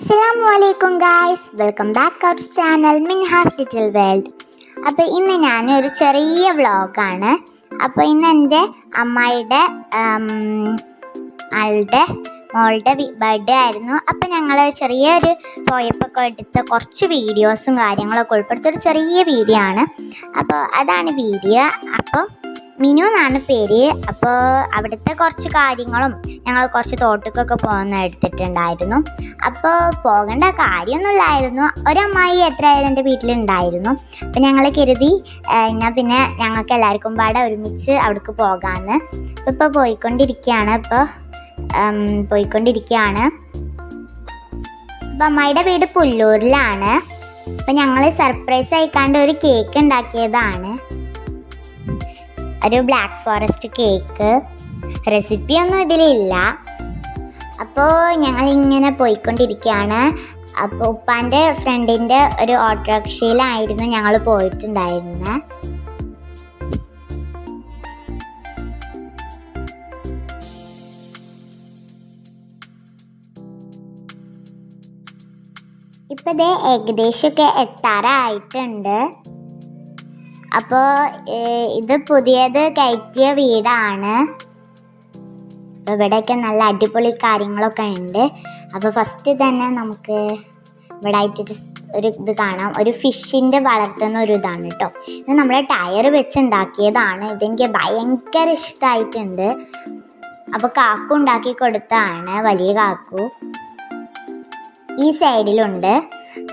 അസ്സലാമു അലൈക്കും guys welcome back our channel Minhas little world അപ്പോൾ ഇന്ന് ഞാൻ ഒരു ചെറിയ വ്ളോഗാണ് അപ്പോൾ ഇന്ന് എന്റെ അമ്മായിയുടെ ആളുടെ മോളുടെ ബർത്ത്ഡേ ആയിരുന്നു. അപ്പോൾ ഞങ്ങൾ ചെറിയൊരു പോയപ്പൊക്കെ എടുത്ത കുറച്ച് വീഡിയോസും കാര്യങ്ങളൊക്കെ ഉൾപ്പെടുത്തിയ ഒരു ചെറിയ വീഡിയോ ആണ്. അപ്പോൾ അതാണ് വീഡിയോ അപ്പോൾ മിനു എന്നാണ് പേര്. അപ്പോൾ അവിടുത്തെ കുറച്ച് കാര്യങ്ങളും ഞങ്ങൾ കുറച്ച് തോട്ടക്കൊക്കെ പോകുന്ന എടുത്തിട്ടുണ്ടായിരുന്നു. അപ്പോൾ പോകേണ്ട കാര്യമൊന്നുമില്ലായിരുന്നു. ഒരമ്മായി എത്രയായാലും എന്റെ വീട്ടിലുണ്ടായിരുന്നു. അപ്പോൾ ഞങ്ങൾ കരുതി എന്നാൽ പിന്നെ ഞങ്ങൾക്ക് എല്ലാവർക്കും പാടെ ഒരുമിച്ച് അവിടേക്ക് പോകാമെന്ന് അപ്പോൾ ഇപ്പോൾ പോയിക്കൊണ്ടിരിക്കുകയാണ്. ഇപ്പോൾ പോയിക്കൊണ്ടിരിക്കുകയാണ്. അപ്പോൾ അമ്മായിയുടെ വീട് പുല്ലൂരിലാണ്. അപ്പം ഞങ്ങൾ സർപ്രൈസ് ആയിക്കാണ്ട് ഒരു കേക്ക് ഉണ്ടാക്കിയതാണ്. ഒരു ബ്ലാക്ക് ഫോറസ്റ്റ് കേക്ക് റെസിപ്പി ഒന്നും ഇതിലില്ല. അപ്പോൾ ഞങ്ങൾ ഇങ്ങനെ പോയിക്കൊണ്ടിരിക്കുകയാണ്. അപ്പോൾ ഉപ്പാന്റെ ഫ്രണ്ടിന്റെ ഒരു ഓട്ടോറിക്ഷയിലായിരുന്നു ഞങ്ങൾ പോയിട്ടുണ്ടായിരുന്നത് ഇപ്പം ഇതേ ഏകദേശമൊക്കെ എത്താറായിട്ടുണ്ട്. അപ്പോൾ ഇത് പുതിയത് കയറ്റിയ വീടാണ്. ഇവിടെയൊക്കെ നല്ല അടിപൊളി കാര്യങ്ങളൊക്കെ ഉണ്ട്. അപ്പോൾ ഫസ്റ്റ് തന്നെ നമുക്ക് ഇവിടെ ആയിട്ടൊരു ഒരു ഇത് കാണാം. ഒരു ഫിഷിന്റെ വളർത്തുന്ന ഒരു ഇതാണ് കേട്ടോ ഇത് നമ്മുടെ ടയർ വെച്ച് ഉണ്ടാക്കിയതാണ്. ഇതെനിക്ക് ഭയങ്കര ഇഷ്ടമായിട്ടുണ്ട് അപ്പോൾ കാക്കു ഉണ്ടാക്കി കൊടുത്തതാണ് വലിയ കാക്കു. ഈ സൈഡിലുണ്ട്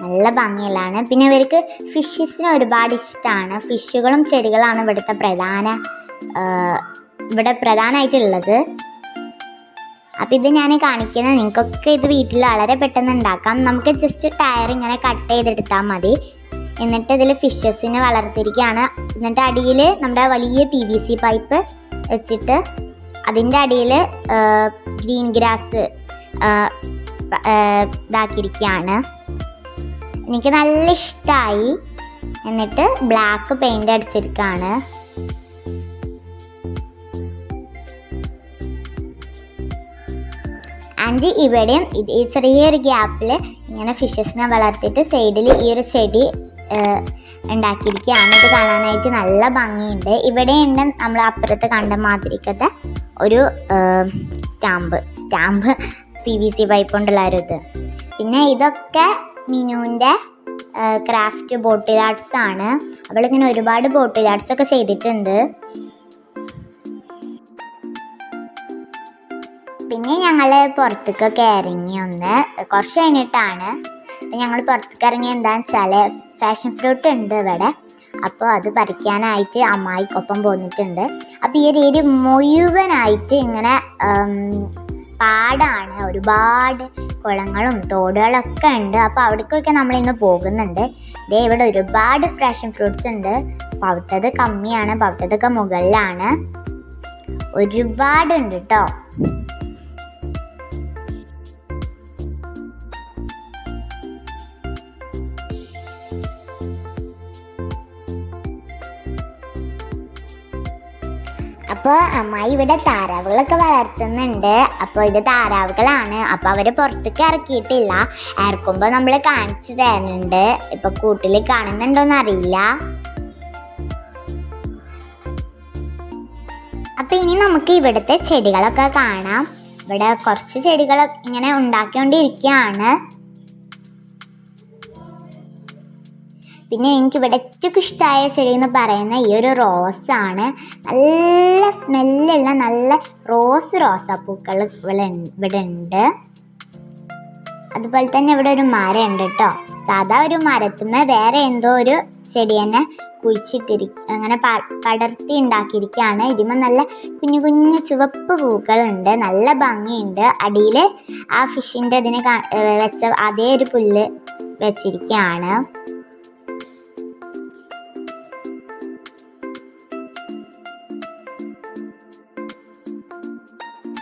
നല്ല ഭംഗിയിലാണ് പിന്നെ ഇവർക്ക് ഫിഷസിന് ഒരുപാട് ഇഷ്ടമാണ് ഫിഷുകളും ചെടികളാണ് ഇവിടുത്തെ പ്രധാന ഇവിടെ പ്രധാനമായിട്ടുള്ളത്. അപ്പം ഇത് ഞാൻ കാണിക്കുന്നത് നിങ്ങൾക്കൊക്കെ ഇത് വീട്ടിൽ വളരെ പെട്ടെന്ന് ഉണ്ടാക്കാം. നമുക്ക് ജസ്റ്റ് ടയർ ഇങ്ങനെ കട്ട് ചെയ്തെടുത്താൽ മതി. എന്നിട്ട് ഇതിൽ ഫിഷസിനെ വളർത്തിയിരിക്കുകയാണ്. എന്നിട്ട് അടിയിൽ നമ്മുടെ വലിയ പി വി സി പൈപ്പ് വെച്ചിട്ട് അതിന്റെ അടിയിൽ ഗ്രീൻ ഗ്രാസ് ഇതാക്കിയിരിക്കുകയാണ്. എനിക്ക് നല്ല ഇഷ്ടമായി എന്നിട്ട് ബ്ലാക്ക് പെയിന്റ് അടിച്ചിരിക്കുകയാണ് ആൻഡ് ഇവിടെയും ഈ ചെറിയൊരു ഗ്യാപ്പിൽ ഇങ്ങനെ ഫിഷസിനെ വളർത്തിയിട്ട് സൈഡിൽ ഈ ഒരു ചെടി ഉണ്ടാക്കിയിരിക്കുകയാണ്. ഇത് കാണാനായിട്ട് നല്ല ഭംഗിയുണ്ട്. ഇവിടെ ഇവിടെയുണ്ട് നമ്മൾ അപ്പുറത്ത് കണ്ട മാതിരിക്കത്തെ ഒരു stamp. Stamp P V C pipe കൊണ്ടുള്ള ഒരു ഇത്. പിന്നെ ഇതൊക്കെ മിനുവിന്റെ ക്രാഫ്റ്റ് ബോട്ടിൽ ആർട്സ് ആണ്. അവളിങ്ങനെ ഒരുപാട് ബോട്ടിൽ ആർട്സ് ഒക്കെ ചെയ്തിട്ടുണ്ട്. പിന്നെ ഞങ്ങൾ പുറത്തേക്കൊക്കെ ഇറങ്ങി ഒന്ന് കുറച്ച് കഴിഞ്ഞിട്ടാണ്. അപ്പം ഞങ്ങൾ പുറത്തേക്ക് ഇറങ്ങി എന്താണെന്ന് വെച്ചാൽ ഫാഷൻ ഫ്രൂട്ട് ഉണ്ട് ഇവിടെ. അപ്പോൾ അത് പറിക്കാനായിട്ട് അമ്മായിക്കൊപ്പം പോന്നിട്ടുണ്ട്. അപ്പോൾ ഈ ഒരു ഏരിയ മുഴുവനായിട്ട് ഇങ്ങനെ പാടാണ്. ഒരുപാട് കുളങ്ങളും തോടുകളൊക്കെ ഉണ്ട്. അപ്പോൾ അവിടേക്കൊക്കെ നമ്മൾ ഇന്ന് പോകുന്നുണ്ട്. ഇതേ ഇവിടെ ഒരുപാട് ഫ്രഷൻ ഫ്രൂട്ട്സ് ഉണ്ട്. പൗത്തത് കമ്മിയാണ് പൗത്തതൊക്കെ മുകളിലാണ്. ഒരുപാടുണ്ട് കേട്ടോ അപ്പോൾ അമ്മ ഇവിടെ താറാവുകളൊക്കെ വളർത്തുന്നുണ്ട്. അപ്പോൾ ഇത് താറാവുകളാണ് അപ്പോൾ അവർ പുറത്തേക്ക് ഇറക്കിയിട്ടില്ല. ഇറക്കുമ്പോൾ നമ്മൾ കാണിച്ചു തരുന്നുണ്ട്. ഇപ്പൊ കൂട്ടിൽ കാണുന്നുണ്ടോന്ന് അറിയില്ല അപ്പൊ ഇനി നമുക്ക് ഇവിടുത്തെ ചെടികളൊക്കെ കാണാം. ഇവിടെ കുറച്ച് ചെടികൾ ഇങ്ങനെ ഉണ്ടാക്കിക്കൊണ്ടിരിക്കുകയാണ്. പിന്നെ എനിക്ക് ഇവിടെ ഏറ്റവും ഇഷ്ടമായ ചെടി എന്ന് പറയുന്ന ഈ ഒരു റോസാണ് നല്ല സ്മെല്ലുള്ള നല്ല റോസ് റോസാപ്പൂക്കൾ ഇവിടെ ഇവിടെ ഉണ്ട്. അതുപോലെ തന്നെ ഇവിടെ ഒരു മരം ഉണ്ട് കേട്ടോ. സാധാ ഒരു മരത്തുമ്മ വേറെ എന്തോ ഒരു ചെടി തന്നെ കുഴിച്ചിട്ടിരി അങ്ങനെ പടർത്തി ഉണ്ടാക്കിയിരിക്കുകയാണ്. ഇതിമ നല്ല കുഞ്ഞു കുഞ്ഞു ചുവപ്പ് പൂക്കളുണ്ട് നല്ല ഭംഗിയുണ്ട്. അടിയിൽ ആ ഫിഷിന്റെ ഇതിനെ വെച്ച അതേ ഒരു പുല്ല് വെച്ചിരിക്കുകയാണ്.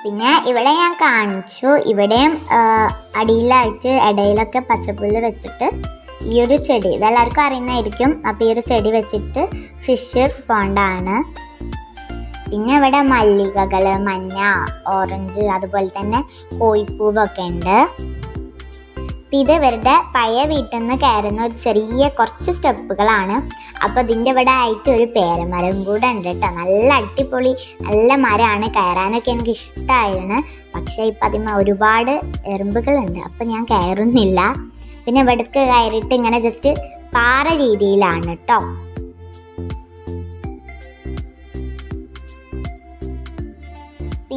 പിന്നെ ഇവിടെ ഞാൻ കാണിച്ചു. ഇവിടെയും അടിയിലായിട്ട് ഇടയിലൊക്കെ പച്ചപ്പുല്ല് വെച്ചിട്ട് ഈ ഒരു ചെടി. ഇതെല്ലാവർക്കും അറിയുന്നതായിരിക്കും. അപ്പോൾ ഈ ഒരു ചെടി വെച്ചിട്ട് ഫിഷ് പോണ്ടാണ്. പിന്നെ ഇവിടെ മല്ലികകൾ മഞ്ഞ ഓറഞ്ച് അതുപോലെ തന്നെ കോഴിപ്പൂവൊക്കെ ഉണ്ട്. ഇത് ഇവരുടെ പഴയ വീട്ടിൽ നിന്ന് കയറുന്ന ഒരു ചെറിയ കുറച്ച് സ്റ്റെപ്പുകളാണ്. അപ്പോൾ ഇതിന്റെ ഇവിടെ ആയിട്ട് ഒരു പേരമരം കൂടെ ഉണ്ട് കേട്ടോ. നല്ല അടിപൊളി നല്ല മരമാണ്. കയറാനൊക്കെ എനിക്ക് ഇഷ്ടമായിരുന്നു പക്ഷേ ഇപ്പം അതിന് ഒരുപാട് എറുമ്പുകളുണ്ട്. അപ്പം ഞാൻ കയറുന്നില്ല. പിന്നെ ഇവിടേക്ക് കയറിയിട്ട് ഇങ്ങനെ ജസ്റ്റ് പാറ രീതിയിലാണ് കേട്ടോ.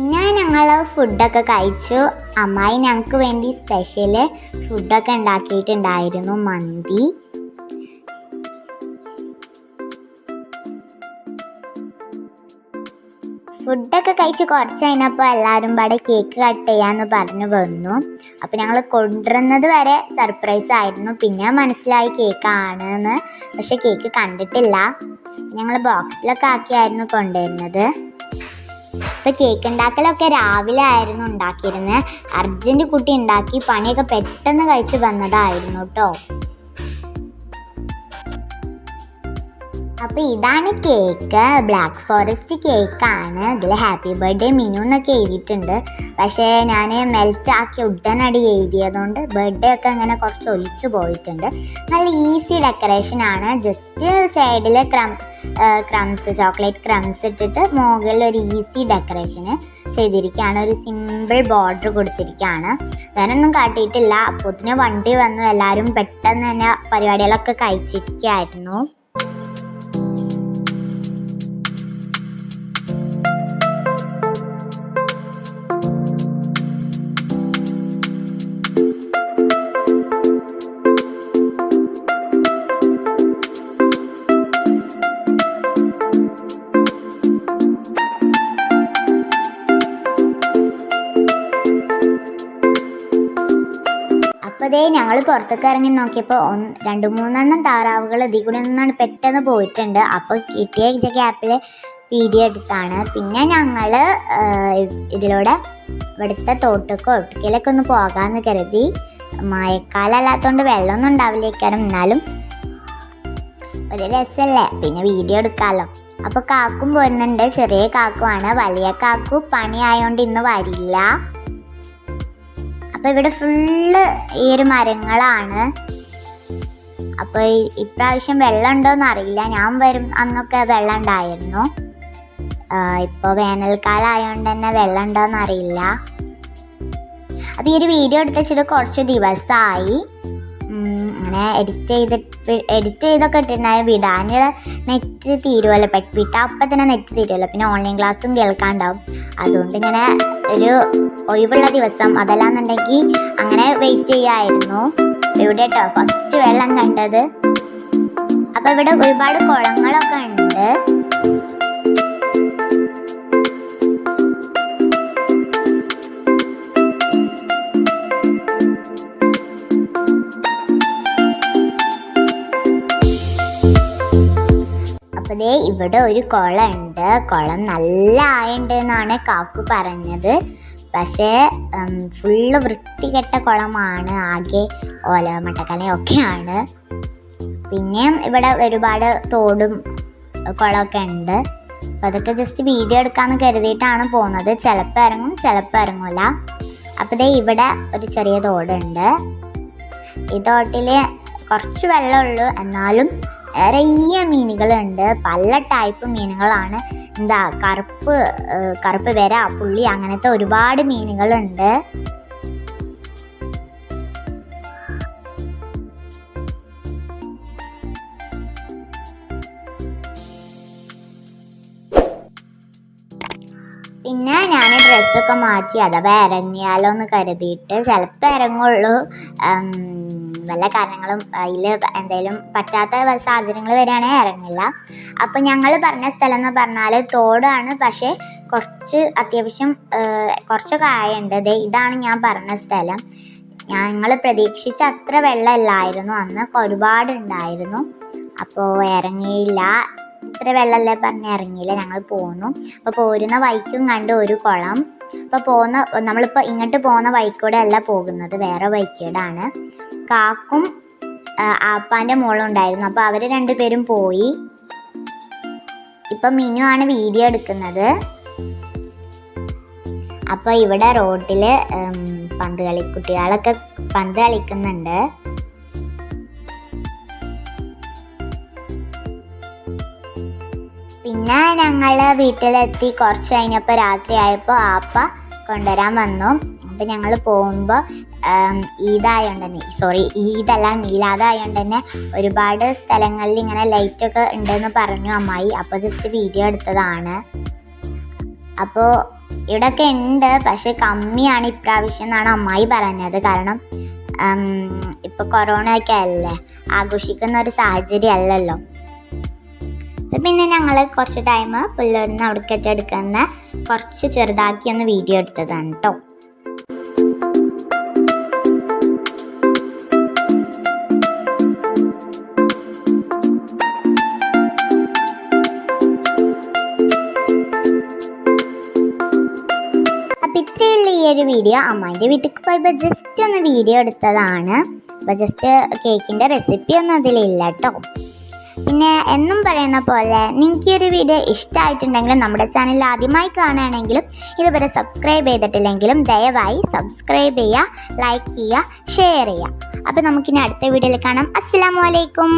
പിന്നെ ഞങ്ങൾ ഫുഡൊക്കെ കഴിച്ചു. അമ്മായി ഞങ്ങൾക്ക് വേണ്ടി സ്പെഷ്യൽ ഫുഡൊക്കെ ഉണ്ടാക്കിയിട്ടുണ്ടായിരുന്നു മന്തി. ഫുഡൊക്കെ കഴിച്ച് കുറച്ച് കഴിഞ്ഞപ്പോൾ എല്ലാവരും പാടെ കേക്ക് കട്ട് ചെയ്യാമെന്ന് പറഞ്ഞു വന്നു. അപ്പോൾ ഞങ്ങൾ കൊണ്ടുവരുന്നത് വരെ സർപ്രൈസ് ആയിരുന്നു. പിന്നെ മനസ്സിലായി കേക്കാണ് എന്ന് പക്ഷെ കേക്ക് കണ്ടിട്ടില്ല. ഞങ്ങൾ ബോക്സിലൊക്കെ ആക്കിയായിരുന്നു കൊണ്ടുവരുന്നത്. ഇപ്പൊ കേക്ക് ഉണ്ടാക്കലൊക്കെ രാവിലെ ആയിരുന്നു ഉണ്ടാക്കിയിരുന്നത് അർജന്റ് കുട്ടി ഉണ്ടാക്കി പണിയൊക്കെ പെട്ടെന്ന് കഴിച്ചു വന്നതായിരുന്നു കേട്ടോ അപ്പൊ ഇതാണ് കേക്ക്. ബ്ലാക്ക് ഫോറസ്റ്റ് കേക്കാണ്. ഇതിൽ ഹാപ്പി ബർത്ത്ഡേ മിനു എന്നൊക്കെ എഴുതിയിട്ടുണ്ട്. പക്ഷേ ഞാൻ മെൽറ്റ് ആക്കി ഉടനടി എഴുതിയതുകൊണ്ട് ബർത്ത്ഡേ ഒക്കെ അങ്ങനെ കുറച്ച് ഒലിച്ചു പോയിട്ടുണ്ട്. നല്ല ഈസി ഡെക്കറേഷൻ ആണ്. ജസ്റ്റ് സൈഡിൽ ക്രം ക്രംസ് ചോക്ലേറ്റ് ക്രംസ് ഇട്ടിട്ട് മുകളിൽ ഒരു ഈസി ഡെക്കറേഷന് ചെയ്തിരിക്കുകയാണ്. ഒരു സിമ്പിൾ ബോർഡർ കൊടുത്തിരിക്കുകയാണ്. വേറെ ഒന്നും കാട്ടിയിട്ടില്ല. അപ്പോത്തിന് വണ്ടി വന്നു. എല്ലാവരും പെട്ടെന്ന് തന്നെ പരിപാടികളൊക്കെ കഴിച്ചിരിക്കുകയായിരുന്നു. ദേ ഞങ്ങൾ പുറത്തേക്ക് ഇറങ്ങി നോക്കിയപ്പോൾ ഒന്ന് രണ്ട് മൂന്നെണ്ണം താറാവുകൾ ഇതിൽ കൂടെ നിന്നാണ് പെട്ടെന്ന് പോയിട്ടുണ്ട്. അപ്പോൾ കിട്ടിയ ഗ്യാപ്പിൽ വീഡിയോ എടുത്താണ്. പിന്നെ ഞങ്ങൾ ഇതിലൂടെ ഇവിടുത്തെ തോട്ടക്കോ ഒട്ടിക്കലൊക്കെ ഒന്ന് പോകാമെന്ന് കരുതി. മഴക്കാലമല്ലാത്തതുകൊണ്ട് വെള്ളമൊന്നും ഉണ്ടാവില്ലേക്കാരം. എന്നാലും ഒരു രസമല്ലേ പിന്നെ വീഡിയോ എടുക്കാമല്ലോ അപ്പോൾ കാക്കും പോരുന്നുണ്ട്. ചെറിയ കാക്കുമാണ് വലിയ കാക്കു പണിയായതുകൊണ്ട് ഇന്ന് വരില്ല. അപ്പൊ ഇവിടെ ഫുള്ള് ഈ ഒരു മരങ്ങളാണ്. അപ്പൊ ഈ- ഇപ്രാവശ്യം വെള്ളം ഉണ്ടോന്ന് അറിയില്ല. ഞാൻ വരും അന്നൊക്കെ വെള്ളം ഉണ്ടായിരുന്നു. ഇപ്പോൾ വേനൽക്കാലം ആയതുകൊണ്ട് തന്നെ വെള്ളം ഉണ്ടോന്ന് അറിയില്ല. അത് ഈ ഒരു വീഡിയോ എടുത്ത് വെച്ചിട്ട് കുറച്ച് ദിവസമായി അങ്ങനെ എഡിറ്റ് ചെയ്തിട്ട് എഡിറ്റ് ചെയ്തൊക്കെ ഇട്ടിട്ടുണ്ടായ വിടാനുള്ള നെറ്റ് തീരുമല്ലോ പെട്ട് വിട്ടാൽ അപ്പം തന്നെ നെറ്റ് തീരുമല്ലോ പിന്നെ ഓൺലൈൻ ക്ലാസ്സും കേൾക്കാണ്ടാവും. അതുകൊണ്ട് ഇങ്ങനെ ഒരു ഒഴിവുള്ള ദിവസം അതല്ലാന്നുണ്ടെങ്കിൽ അങ്ങനെ വെയിറ്റ് ചെയ്യായിരുന്നു. ഇവിടെ കേട്ടോ ഫസ്റ്റ് വെള്ളം കണ്ടത്. അപ്പൊ ഇവിടെ ഒരുപാട് കുളങ്ങളൊക്കെ ഉണ്ട്. ദേ ഇവിടെ ഒരു കുളം ഉണ്ട്. കുളം നല്ല ആയുണ്ട് എന്നാണ് കാക്കു പറഞ്ഞത്. പക്ഷേ ഫുള്ള് വൃത്തികെട്ട കുളമാണ്. ആകെ ഓല മട്ടക്കലയൊക്കെയാണ്. പിന്നെയും ഇവിടെ ഒരുപാട് തോടും കുളമൊക്കെ ഉണ്ട്. അപ്പം അതൊക്കെ ജസ്റ്റ് വീഡിയോ എടുക്കാമെന്ന് കരുതിയിട്ടാണ് പോകുന്നത് ചിലപ്പോൾ ഇറങ്ങും ചിലപ്പോൾ ഇറങ്ങൂല. അപ്പോൾ ദേ ഇവിടെ ഒരു ചെറിയ തോടുണ്ട്. ഈ തോട്ടിൽ കുറച്ച് വെള്ളമുള്ളൂ എന്നാലും നിറയെ മീനുകളുണ്ട്. പല ടൈപ്പ് മീനുകളാണ്. എന്താ കറുപ്പ് കറുപ്പ് വര പുള്ളി അങ്ങനത്തെ ഒരുപാട് മീനുകളുണ്ട്. ഡ്രസ്സൊക്കെ മാറ്റി അഥവാ ഇറങ്ങിയാലോ എന്ന് കരുതിയിട്ട് ചിലപ്പോൾ ഇറങ്ങുള്ളൂ വല്ല കാരണങ്ങളും അതിൽ എന്തെങ്കിലും പറ്റാത്ത സാഹചര്യങ്ങൾ വരികയാണെങ്കിൽ ഇറങ്ങില്ല അപ്പം ഞങ്ങൾ പറഞ്ഞ സ്ഥലം എന്ന് പറഞ്ഞാൽ തോടാണ്. പക്ഷേ കുറച്ച് അത്യാവശ്യം കുറച്ച് കുറച്ചൊക്കെ ആയുണ്ട്. ഇതാണ് ഞാൻ പറഞ്ഞ സ്ഥലം. ഞങ്ങൾ പ്രതീക്ഷിച്ച അത്ര വെള്ളമില്ലായിരുന്നു അന്ന് ഒരുപാട് ഉണ്ടായിരുന്നു അപ്പോൾ ഇറങ്ങിയില്ല ഇത്ര വെള്ളമല്ലേ പറഞ്ഞ് ഇറങ്ങിയില്ല? ഞങ്ങൾ പോന്നു. അപ്പോൾ പോരുന്ന വൈക്കും കണ്ട് ഒരു കുളം. അപ്പോൾ പോകുന്ന നമ്മളിപ്പോൾ ഇങ്ങോട്ട് പോകുന്ന വഴിക്കൂടെ അല്ല പോകുന്നത്. വേറെ വഴിക്കൂടാണ്. കാക്കും ആപ്പാന്റെ മോളും ഉണ്ടായിരുന്നു. അപ്പോൾ അവർ രണ്ടുപേരും പോയി. ഇപ്പം മിനു ആണ് വീഡിയോ എടുക്കുന്നത്. അപ്പോൾ ഇവിടെ റോഡിൽ പന്ത് കളി കുട്ടികളൊക്കെ പന്ത് കളിക്കുന്നുണ്ട്. പിന്നെ ഞങ്ങൾ വീട്ടിലെത്തി. കുറച്ച് കഴിഞ്ഞപ്പോൾ രാത്രി ആയപ്പോൾ ആപ്പ കൊണ്ടുവരാൻ വന്നു. അപ്പം ഞങ്ങൾ പോകുമ്പോൾ ഈദായോണ്ട് തന്നെ സോറി ഈദല്ല മീലാദായോണ്ട് തന്നെ ഒരുപാട് സ്ഥലങ്ങളിൽ ഇങ്ങനെ ലൈറ്റൊക്കെ ഉണ്ടെന്ന് പറഞ്ഞു അമ്മായി. അപ്പോൾ ജസ്റ്റ് വീഡിയോ എടുത്തതാണ്. അപ്പോൾ ഇവിടെയൊക്കെ ഉണ്ട് പക്ഷെ കമ്മിയാണ് ഇപ്രാവശ്യം എന്നാണ് അമ്മായി പറഞ്ഞത് കാരണം ഇപ്പോൾ കൊറോണ ഒക്കെ അല്ലേ? ആഘോഷിക്കുന്ന ഒരു സാഹചര്യം അല്ലല്ലോ പിന്നെ ഞങ്ങൾ കുറച്ച് ടൈം പിള്ളേരിന്ന് അവിടേക്ക് എടുക്കുന്ന കുറച്ച് ചെറുതാക്കി ഒന്ന് വീഡിയോ എടുത്തതാണ് കേട്ടോ ഈ ഒരു വീഡിയോ അമ്മാന്റെ വീട്ടിൽ പോയപ്പോൾ ജസ്റ്റ് ഒന്ന് വീഡിയോ എടുത്തതാണ്. അപ്പോൾ ജസ്റ്റ് കേക്കിന്റെ റെസിപ്പി ഒന്നും അതിലില്ല കേട്ടോ പിന്നെ എന്നും പറയുന്ന പോലെ നിങ്ങൾക്ക് ഒരു വീഡിയോ ഇഷ്ടമായിട്ടുണ്ടെങ്കിൽ നമ്മുടെ ചാനൽ ആദ്യമായി കാണുകയാണെങ്കിലും ഇതുവരെ സബ്സ്ക്രൈബ് ചെയ്തിട്ടില്ലെങ്കിലും ദയവായി സബ്സ്ക്രൈബ് ചെയ്യുക ലൈക്ക് ചെയ്യുക ഷെയർ ചെയ്യുക. അപ്പോൾ നമുക്കിനി അടുത്ത വീഡിയോയിൽ കാണാം. അസ്സാം വലൈക്കും